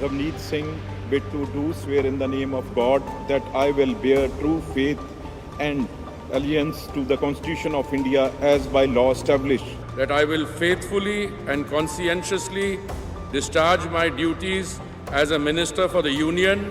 Ravneet Singh Bittu do swear in the name of God that I will bear true faith and allegiance to the Constitution of India as by law established. that I will faithfully and conscientiously discharge my duties as a minister for the Union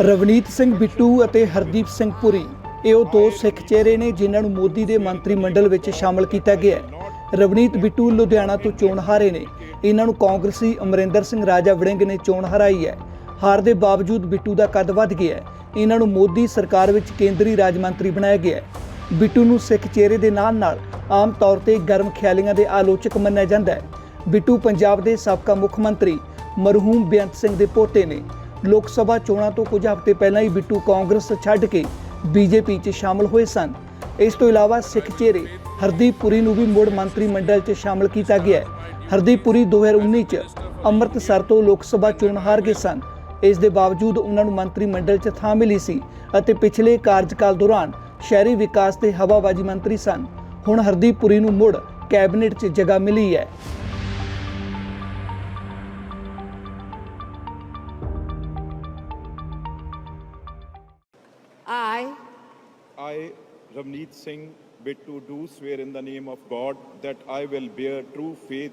Ravneet Singh Bittu ਅਤੇ ਹਰਦੀਪ ਸਿੰਘ ਪੁਰੀ ਇਹ ਉਹ ਦੋ ਸਿੱਖ ਚਿਹਰੇ ਨੇ ਜਿਨ੍ਹਾਂ ਨੂੰ ਮੋਦੀ ਦੇ ਮੰਤਰੀ ਮੰਡਲ ਵਿੱਚ ਸ਼ਾਮਲ ਕੀਤਾ ਗਿਆ ਹੈ ਰਵਨੀਤ ਬਿੱਟੂ ਲੁਧਿਆਣਾ ਤੋਂ ਚੋਣ ਹਾਰੇ ਨੇ। ਇਹਨਾਂ ਨੂੰ ਕਾਂਗਰਸੀ ਅਮਰਿੰਦਰ ਸਿੰਘ ਰਾਜਾ ਵੜਿੰਗ ਨੇ ਚੋਣ ਹਰਾਈ ਹੈ। ਹਾਰ ਦੇ ਬਾਵਜੂਦ ਬਿੱਟੂ ਦਾ ਕੱਦ ਵੱਧ ਗਿਆ ਹੈ। ਇਹਨਾਂ ਨੂੰ ਮੋਦੀ ਸਰਕਾਰ ਵਿੱਚ ਕੇਂਦਰੀ ਰਾਜ ਮੰਤਰੀ ਬਣਾਇਆ ਗਿਆ ਹੈ। ਬਿੱਟੂ ਨੂੰ ਸਿੱਖ ਚਿਹਰੇ ਦੇ ਨਾਲ ਨਾਲ ਆਮ ਤੌਰ ਤੇ ਗਰਮ ਖਿਆਲੀਆਂ ਦੇ ਆਲੋਚਕ ਮੰਨਿਆ ਜਾਂਦਾ ਹੈ। ਬਿੱਟੂ ਪੰਜਾਬ ਦੇ ਸਾਬਕਾ ਮੁੱਖ ਮੰਤਰੀ ਮਰਹੂਮ ਬੇਅੰਤ ਸਿੰਘ ਦੇ ਪੋਤੇ ਨੇ। ਲੋਕ ਸਭਾ ਚੋਣਾਂ ਤੋਂ ਕੁਝ ਹਫ਼ਤੇ ਪਹਿਲਾਂ ਹੀ ਬਿੱਟੂ ਕਾਂਗਰਸ ਛੱਡ ਕੇ ਬੀਜੇਪੀ 'ਚ ਸ਼ਾਮਲ ਹੋਏ ਸਨ। ਇਸ ਤੋਂ ਇਲਾਵਾ ਸਿੱਖ ਚਿਹਰੇ ਹਰਦੀਪ ਪੁਰੀ ਨੂੰ ਵੀ ਮੁੜ ਮੰਤਰੀ ਮੰਡਲ 'ਚ ਸ਼ਾਮਲ ਕੀਤਾ ਗਿਆ ਹੈ। ਹਰਦੀਪ ਪੁਰੀ 2019 'ਚ ਅੰਮ੍ਰਿਤਸਰ ਤੋਂ ਲੋਕ ਸਭਾ ਚੋਣ ਹਾਰ ਗਏ ਸਨ। ਇਸ ਦੇ ਬਾਵਜੂਦ ਉਹਨਾਂ ਨੂੰ ਮੰਤਰੀ ਮੰਡਲ 'ਚ ਥਾਂ ਮਿਲੀ ਸੀ ਅਤੇ ਪਿਛਲੇ ਕਾਰਜਕਾਲ ਦੌਰਾਨ ਸ਼ਹਿਰੀ ਵਿਕਾਸ ਤੇ ਹਵਾਬਾਜ਼ੀ ਮੰਤਰੀ ਸਨ। ਹੁਣ ਹਰਦੀਪ ਪੁਰੀ ਨੂੰ ਮੁੜ ਕੈਬਨਿਟ 'ਚ ਜਗ੍ਹਾ ਮਿਲੀ ਹੈ। I, I, Ravneet Singh bid to do swear in the name of God that I will bear true faith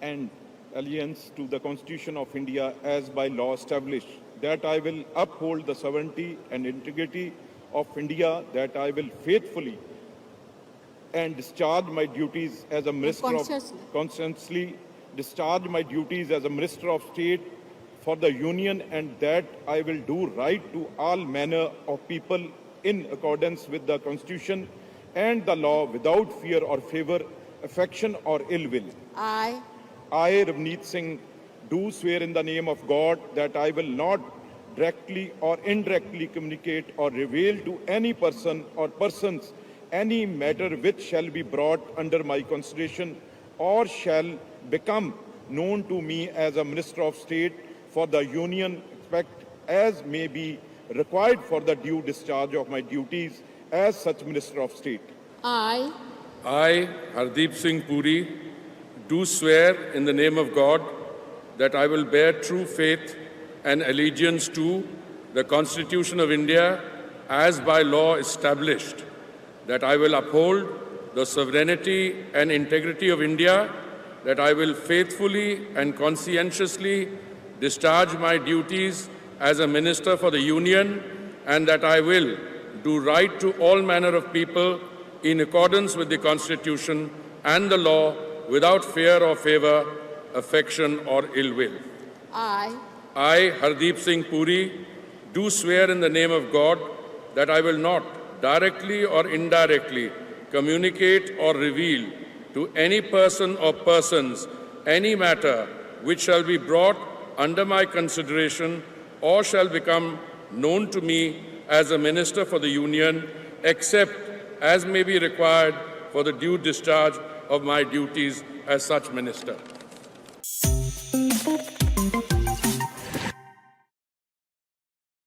and allegiance to the Constitution of India as by law established, that I will uphold the sovereignty and integrity of India, that I will faithfully and discharge my duties as a minister of Consciously. discharge my duties as a minister of state for the union and that I will do right to all manner of people in accordance with the constitution and the law without fear or favor affection or ill will. I, I, Ravneet Singh, do swear in the name of God that I will not directly or indirectly communicate or reveal to any person or persons any matter which shall be brought under my consideration or shall become known to me as a Minister of State for the Union, expect as may be required for the due discharge of my duties as such Minister of State. I, I, Hardeep Singh Puri, do swear in the name of God that I will bear true faith and allegiance to the Constitution of India as by law established, that I will uphold the sovereignty and integrity of India, that I will faithfully and conscientiously discharge my duties as a minister for the Union, and that I will do right to all manner of people in accordance with the Constitution and the law without fear or favor, affection or ill will. I, I, Hardeep Singh Puri, do swear in the name of God that I will not directly or indirectly communicate or reveal to any person or persons any matter which shall be brought under my consideration or shall become known to me as a minister for the Union, except as may be required for the due discharge of my duties as such minister.